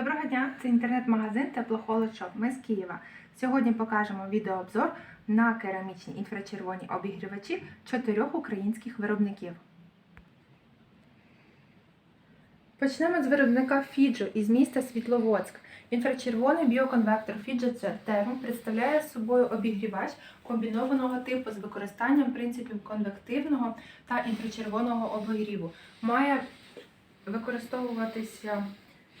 Доброго дня! Це інтернет-магазин Теплохолод Шоп. Ми з Києва. Сьогодні покажемо відеообзор на керамічні інфрачервоні обігрівачі чотирьох українських виробників. Почнемо з виробника Фіджо із міста Світловодськ. Інфрачервоний біоконвектор Фіджо Терм представляє собою обігрівач комбінованого типу з використанням принципів конвективного та інфрачервоного обігріву. Має використовуватися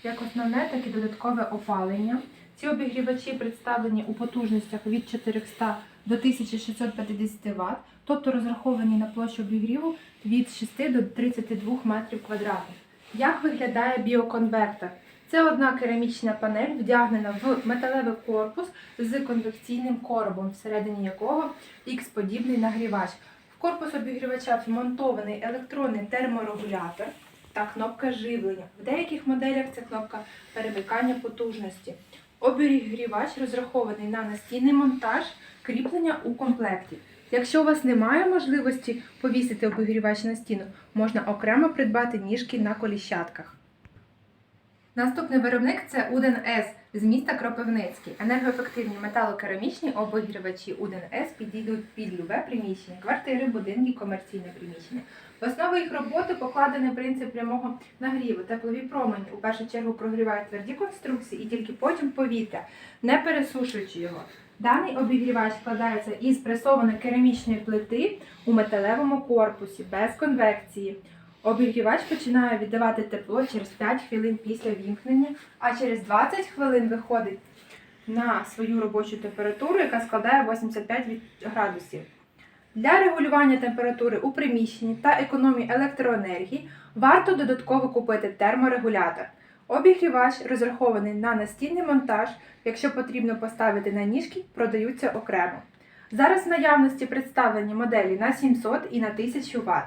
як основне, так і додаткове опалення. Ці обігрівачі представлені у потужностях від 400 до 1650 Вт, тобто розраховані на площу обігріву від 6 до 32 метрів квадратних. Як виглядає біоконвектор? Це одна керамічна панель, вдягнена в металевий корпус з конвекційним коробом, всередині якого X-подібний нагрівач. В корпус обігрівача вмонтований електронний терморегулятор та кнопка живлення. В деяких моделях це кнопка перемикання потужності. Обігрівач розрахований на настійний монтаж, кріплення у комплекті. Якщо у вас немає можливості повісити обігрівач на стіну, можна окремо придбати ніжки на коліщатках. Наступний виробник це Уден С з міста Кропивницький. Енергоефективні металокерамічні обігрівачі Уден С підійдуть під любе приміщення, квартири, будинки, комерційне приміщення. В основу їх роботи покладений принцип прямого нагріву. Теплові промені у першу чергу прогрівають тверді конструкції і тільки потім повітря, не пересушуючи його. Даний обігрівач складається із пресованої керамічної плити у металевому корпусі без конвекції. Обігрівач починає віддавати тепло через 5 хвилин після вімкнення, а через 20 хвилин виходить на свою робочу температуру, яка складає 85 градусів. Для регулювання температури у приміщенні та економії електроенергії варто додатково купити терморегулятор. Обігрівач розрахований на настільний монтаж, якщо потрібно поставити на ніжки, продаються окремо. Зараз в наявності представлені моделі на 700 і на 1000 Вт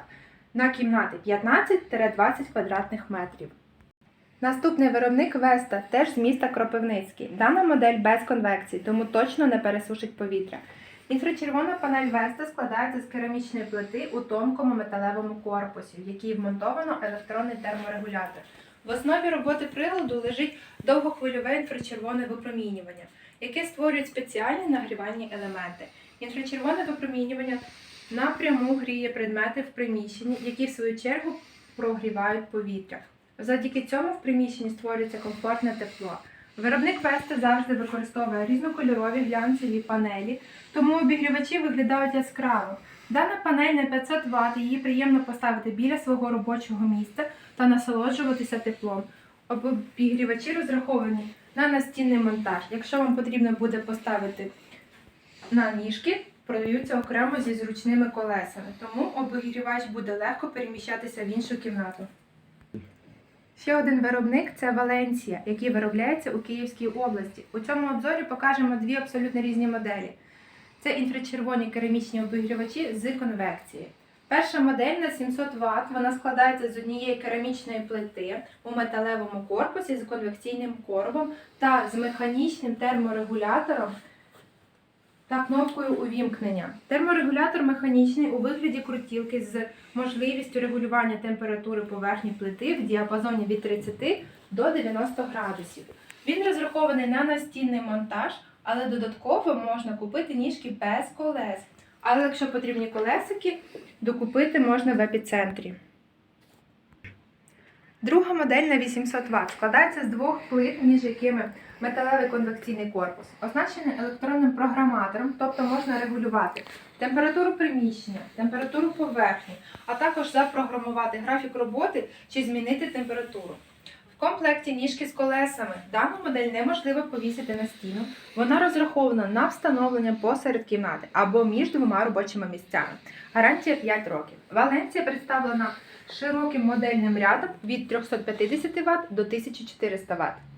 на кімнати 15-20 квадратних метрів. Наступний виробник Веста теж з міста Кропивницький. Дана модель без конвекції, тому точно не пересушить повітря. Інфрачервона панель Веста складається з керамічної плити у тонкому металевому корпусі, в якій вмонтовано електронний терморегулятор. В основі роботи приладу лежить довгохвильове інфрачервоне випромінювання, яке створює спеціальні нагрівальні елементи. Інфрачервоне випромінювання напряму гріє предмети в приміщенні, які в свою чергу прогрівають повітря. Завдяки цьому в приміщенні створюється комфортне тепло. Виробник Веста завжди використовує різнокольорові глянцеві панелі, тому обігрівачі виглядають яскраво. Дана панель на 500 Вт, її приємно поставити біля свого робочого місця та насолоджуватися теплом. Обігрівачі розраховані на настінний монтаж. Якщо вам потрібно буде поставити на ніжки, продаються окремо зі зручними колесами, тому обігрівач буде легко переміщатися в іншу кімнату. Ще один виробник це Валенсія, який виробляється у Київській області. У цьому обзорі покажемо дві абсолютно різні моделі. Це інфрачервоні керамічні обігрівачі з конвекції. Перша модель на 700 Вт, вона складається з однієї керамічної плити у металевому корпусі з конвекційним коробом та з механічним терморегулятором та кнопкою увімкнення. Терморегулятор механічний у вигляді крутілки з можливістю регулювання температури поверхні плити в діапазоні від 30 до 90 градусів. Він розрахований на настінний монтаж, але додатково можна купити ніжки без колес. Але якщо потрібні колесики, докупити можна в епіцентрі. Друга модель на 800 Вт складається з двох плит, між якими металевий конвекційний корпус, означений електронним програматором, тобто можна регулювати температуру приміщення, температуру поверхні, а також запрограмувати графік роботи чи змінити температуру. Комплекті ніжки з колесами. Дану модель неможливо повісити на стіну. Вона розрахована на встановлення посеред кімнати або між двома робочими місцями. Гарантія 5 років. Валенція представлена широким модельним рядом від 350 Вт до 1400 Вт.